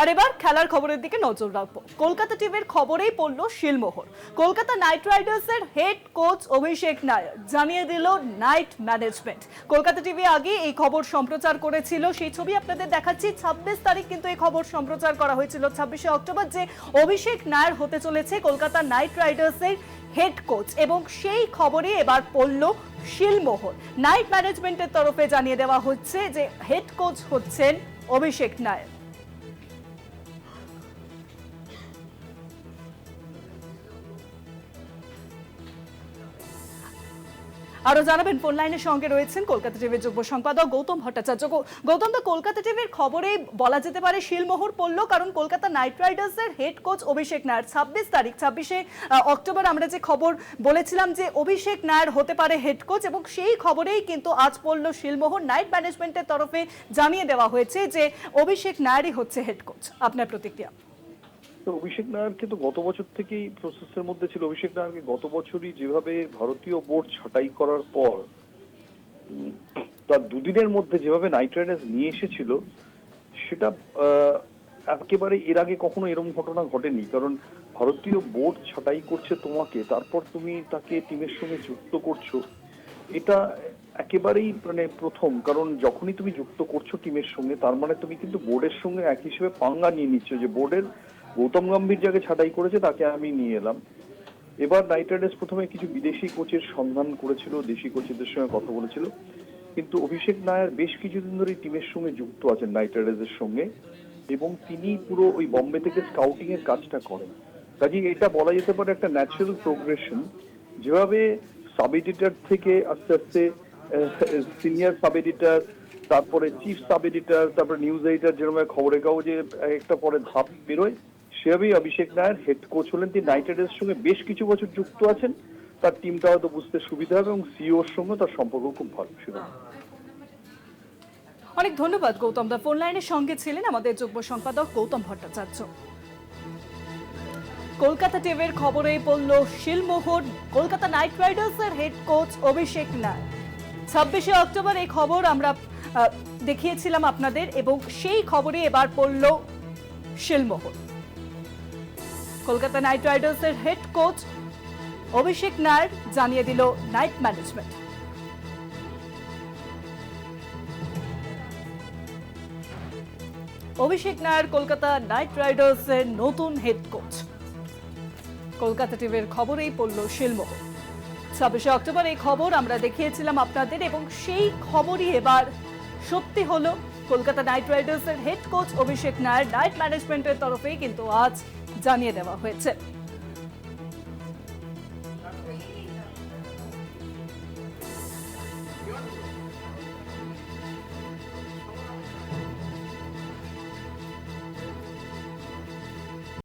আর এবার খেলার খবরের দিকে নজর রাখব। কলকাতা টিমের খবরেই পড়ল শিলমোহর। কলকাতা নাইট রাইডার্সের হেড কোচ অভিষেক নায়ার জানিয়ে দিল নাইট ম্যানেজমেন্ট কলকাতা টিভি আগে এই খবর সম্প্রচার করেছিল। সেই ছবি আপনাদের দেখাচ্ছি। ছাব্বিশ তারিখ কিন্তু এই খবর সম্প্রচার করা হয়েছিল। ছাব্বিশে অক্টোবর যে অভিষেক নায়ার হতে চলেছে কলকাতা নাইট রাইডার্সের হেড কোচ এবং সেই খবরে এবার পড়ল শিলমোহর। নাইট ম্যানেজমেন্টের তরফে জানিয়ে দেওয়া হচ্ছে যে হেড কোচ হচ্ছেন অভিষেক নায়ার। আরও জানাবেন ফোন লাইনের সঙ্গে রয়েছেন কলকাতা টিভির যুগ্ম সম্পাদক গৌতম ভট্টাচার্য। গৌতম তো কলকাতা টিভির খবরে বলা যেতে পারে শিলমোহর পড়ল, কারণ কলকাতা নাইট রাইডার্সের হেড কোচ অভিষেক নায়ার ছাব্বিশ তারিখ, ছাব্বিশে অক্টোবর আমরা যে খবর বলেছিলাম যে অভিষেক নায়ার হতে পারে হেড কোচ এবং সেই খবরেই কিন্তু আজ পড়ল শিলমোহর নাইট ম্যানেজমেন্টের তরফে জানিয়ে দেওয়া হয়েছে যে অভিষেক নায়ারই হচ্ছে হেড কোচ আপনার প্রতিক্রিয়া? তো অভিষেক নায়ারকে তো গত বছর থেকেই প্রসেসের মধ্যে ছিল। অভিষেক নায়ারকে গত বছরই যেভাবে ভারতীয় বোর্ড ছাঁটাই করার পর তার দুদিনের মধ্যে যেভাবে নাইট রাইডার্স নিয়ে এসেছিল, সেটা একেবারে এর আগে কখনো এরকম ঘটনা ঘটেনি। কারণ ভারতীয় বোর্ড ছাঁটাই করছে তোমাকে, তারপর তুমি তাকে টিমের সঙ্গে যুক্ত করছ। এটা একেবারেই মানে প্রথম, কারণ যখনই তুমি যুক্ত করছ টিমের সঙ্গে, তার মানে তুমি কিন্তু বোর্ডের সঙ্গে এক হিসেবে পাঙ্গা নিয়ে নিচ্ছ যে বোর্ডের গৌতম গম্ভীর যাকে ছাঁটাই করেছে, তাকে আমি নিয়ে এলাম। এবার নাইট রাইডার্স প্রথমে কিছু বিদেশি কোচের সন্ধান করেছিল, দেশি কোচেদের সঙ্গে কথা বলেছিল। কিন্তু অভিষেক নায়ার বেশ কিছুদিন ধরে টিমের সঙ্গে যুক্ত আছেন নাইট রাইডার্সের সঙ্গে, এবং তিনি পুরো ওই বম্বে থেকে স্কাউটিং এর কাজটা করেন। কাজে এটা বলা যেতে পারে একটা ন্যাচারাল প্রোগ্রেশন যেভাবে সাব এডিটর থেকে আস্তে আস্তে সিনিয়র সাব এডিটর তারপরে চিফ সাব এডিটার তারপরে নিউজ এডিটার যেরকম খবরের কাগজে একটা পরে ধাপ বেরোয় সেভাবেই অভিষেক নায়ার হেড কোচ হলেন। তিনি নাইট রাইডার্সের সঙ্গে বেশ কিছু বছর যুক্ত আছেন। তার টিমটা হয়তো বুঝতে সুবিধা হবে এবং সিওর সঙ্গে তার সম্পর্ক খুব ভালো ছিল অনেক ধন্যবাদ গৌতম দা। ফোন লাইনের সঙ্গে ছিলেন আমাদের যুগ্ম সম্পাদক গৌতম ভট্টাচার্য। কলকাতা টিভির খবরে পড়ল শিলমোহর, কলকাতা নাইট রাইডার্সের হেড কোচ অভিষেক নায় ছাব্বিশে অক্টোবর এই খবর আমরা দেখিয়েছিলাম আপনাদের এবং সেই খবরে এবার পড়ল শিলমোহর। কলকাতা নাইট রাইডার্সের হেড কোচ অভিষেক নায়ার জানিয়ে দিল Knight management. Abhishek Nayar Kolkata Knight রাইডার্সের নতুন হেড কোচ। কলকাতা টিভির খবরেই পড়ল শিলমোহর। ছাব্বিশে অক্টোবর এই খবর আমরা দেখিয়েছিলাম আপনাদের এবং সেই খবরই এবার সত্যি হলো। কলকাতা নাইট রাইডার্সের head coach Abhishek Nayar Knight ম্যানেজমেন্টের তরফেই কিন্তু আজ জানিয়ে দেওয়া হয়েছে।